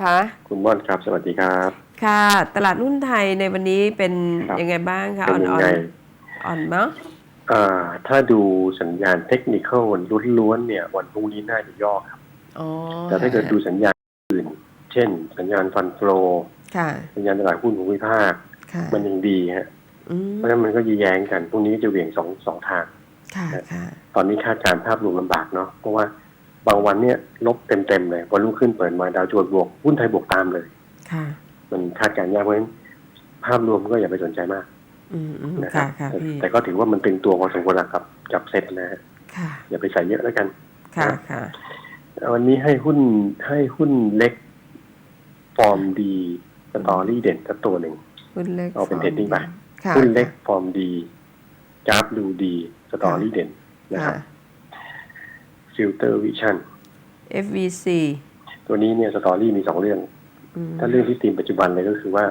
คะคุณม่อนครับ สวัสดีครับ ค่ะ ตลาดหุ้นไทยในวันนี้เป็นครับ ยังไงบ้างคะเป็อ่อนนยังอ่อนไงอ่อนมั้งอ่าถ้าดูสัญญาณเทคนิคล้วนๆเนี่ย วันพรุ่งนี้น่าจะย่อครับ อ๋อแต่ถ้าเกิดดูสัญญาณอื่น เช่น สัญญาณฟันโฟลค่ะสัญญาณตลาดหุ้นภูมิภาค ค่ะมันยังดีฮะ อืมเพราะฉะนั้นมันก็ยีแย้งกันพรุ่งนี้จะเหวี่ยงสองสองทาง ค่ะค่ะตอนนี้คาดการณ์ภาพรวมลำบากเนาะเพราะว่า บางวันเนี่ยลบเต็มๆเลยวันรุ่งขึ้นเปิดมาดาวโจนส์บวกหุ้นไทยบวกตามเลยค่ะ มันคาดการณ์ยากเพราะฉะนั้นภาพรวมก็อย่าไปสนใจมากอืมอืมนะครัค่ะบค่ะแต่พี่แต่ก็ถือว่ามันเป็นตัวพอสมควรแล้วครับจับเซ็ตนะฮะค่ะอย่าไปใส่เยอะแล้วกัน ค่ะค่ะวันนี้ให้หุ้นให้หุ้นเล็ก ฟอร์มดีสตอรี่เด่นสักตัวหนึ่งหุ้นเล็กเอาเป็นฟร์ม trading ไปค่ะหุ้นเล็กฟอร์มดีกราฟดูดีสตอรี่เด่นนะคค่ะรับ ฟิลเตอร์วิชั่น FVC ตัวนี้เนี่ยสตอรี่มีสองเรื่องอืมถ้าเรื่องที่ตีมปัจจุบันเลยก็คือว่า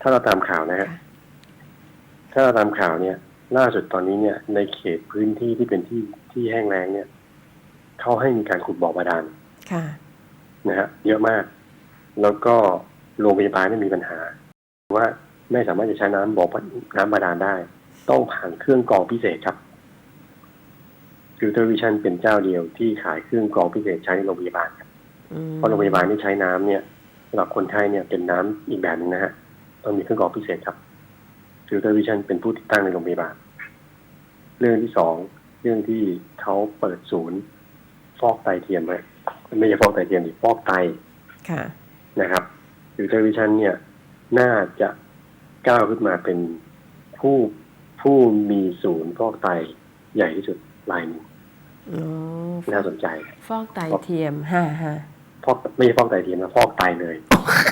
ถ้าเราตามข่าวนะฮะค่ะถ้าเราตามข่าวเนี่ย ล่าสุดตอนนี้เนี่ย ในเขตพื้นที่ที่เป็นที่ที่แห้งแล้งเนี่ยเขาให้มีการขุดบ่อบาดาลค่ะ นะฮะเยอะมาก แล้วก็โรงพยาบาลเนี่ยมีปัญหา ว่าไม่สามารถจะใช้น้ำบ่อน้ำบาดาลได้ ต้องผ่านเครื่องกรองพิเศษครับ ฟิลเตอร์วิชั่นเป็นเจ้าเดียวที่ขายเครื่องกรองพิเศษใช้ในโรงพยาบาลครับอืมเพราะโรงพยาบาลที่ใช้น้ำเนี่ยสำหรับคนไข้เนี่ยเป็นน้ำอีกแบบหนึงนะฮะต้องมีเครื่องกรองพิเศษครับฟิลเตอร์วิชั่นเป็นผู้ติดตั้งในโรงพยาบาล เรื่องที่สองเรื่องที่เขาเปิดศูนย์ ฟอกไตเทียมฮะไม่ใช่ฟอกไตเทียมดิฟอกไตค่ะนะครับฟิลเตอร์วิชั่นเนี่ยน่าจะก้าวขึ้นมาเป็นผู้ผู้มีศูนย์ฟอกไตใหญ่ที่สุด รายหนึ่งอ๋อน่าสนใจฟอกไตเทียมฮ่าฮ่าฟอกไม่ใช่ฟอกไตเทียมนะฟอกไตเลย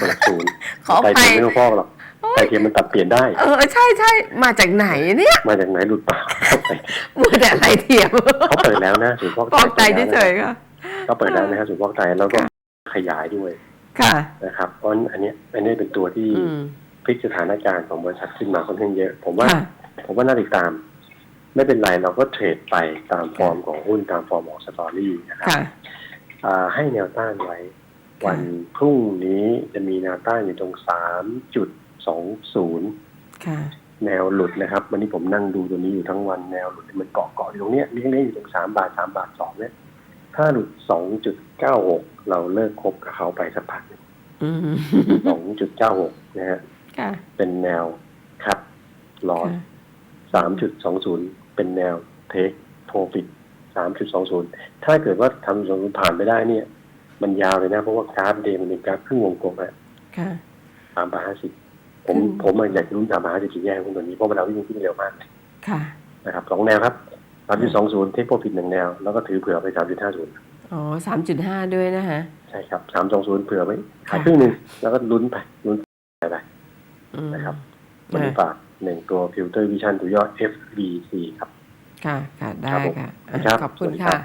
เปิดศูนย์ขอไตไปเทียมไม่ต้องฟอกหรอกไตเทียมมันตัดเปลี่ยนได้ เออใช่ใช่มาจากไหนเนี่ย มาจากไหนหลุดปากฟอกไตมัวแต่ไตเทียมเขาเปิดแล้วนะศูนย์ฟอกฟอกไตปิดแล้วนะเฉยๆค่ะเขาเปิดแล้วนะฮะศูนย์ฟอกไตแล้วก็ขยายด้วย ค่ะนะครับเพราะฉะนั้นอันเนี้ยอันนี้เป็นตัวที่อืมพลิกสถานการณ์ของบริษัทขึ้นมาค่อนข้างเยอะ ผมว่าค่ะผมว่าน่าติดตาม ไม่เป็นไรเราก็เทรดไปตามฟอร์มของหุ้นตามฟอร์มของสตอรี่นะครับค่ะอ่าให้แนวต้านไว้ค่ะวันพรุ่งนี้จะมีแนวต้านอยู่ตรงสามจุดสองศูนย์ค่ะแนวหลุดนะครับ วันนี้ผมนั่งดูตัวนี้อยู่ทั้งวันแนวหลุดมันเกาะเกาะอยู่ตรงเนี้ยเลี้ยงๆอยู่ตรงสามบาทสามบาทสองเนี่ยถ้าหลุดสองจุดเก้าหกเราเลิกคบกับเขาไปสักพักอืมสองจุดเก้าหกนะฮะค่ะเป็นแนวคัดลอสค่ะสามจุดสองศูนย์ เป็นแนวเทคโปรฟิตสามจุดสองศูนย์ถ้าเกิดว่าทำสองศูนย์ผ่านไปได้เนี่ย มันยาวเลยนะ เพราะว่ากราฟเดย์มันเป็นกราฟครึ่งวงกลมอะค่ะสามบาทห้าสิบผมอืมผมอะอยากจะลุ้นสามบาทห้าสิบสี่แย่หุ้นตัวนี้เพราะมันเราวิ่งขึ้นเร็วมากค่ะ นะครับสองแนวครับสามจุดสองศูนย์เทคโปรฟิตหนึ่งแนว แล้วก็ถือเผื่อไปสามจุดห้าศูนย์อ๋อสามจุดห้าด้วยนะคะ ใช่ครับสามสองศูนย์เผื่อไว้ขายค่ะครึ่งหนึ่งแล้วก็ลุ้นไปลุ้นไปไปอืมนะครับวันนี้ฝาก หนึ่งตัวฟิลเตอร์วิชั่นตัวยอด FBC ครับ ค่ะ ค่ะ ได้ครับผมค่ะอะครับขอบคุณสวัสดีครัค่ะบ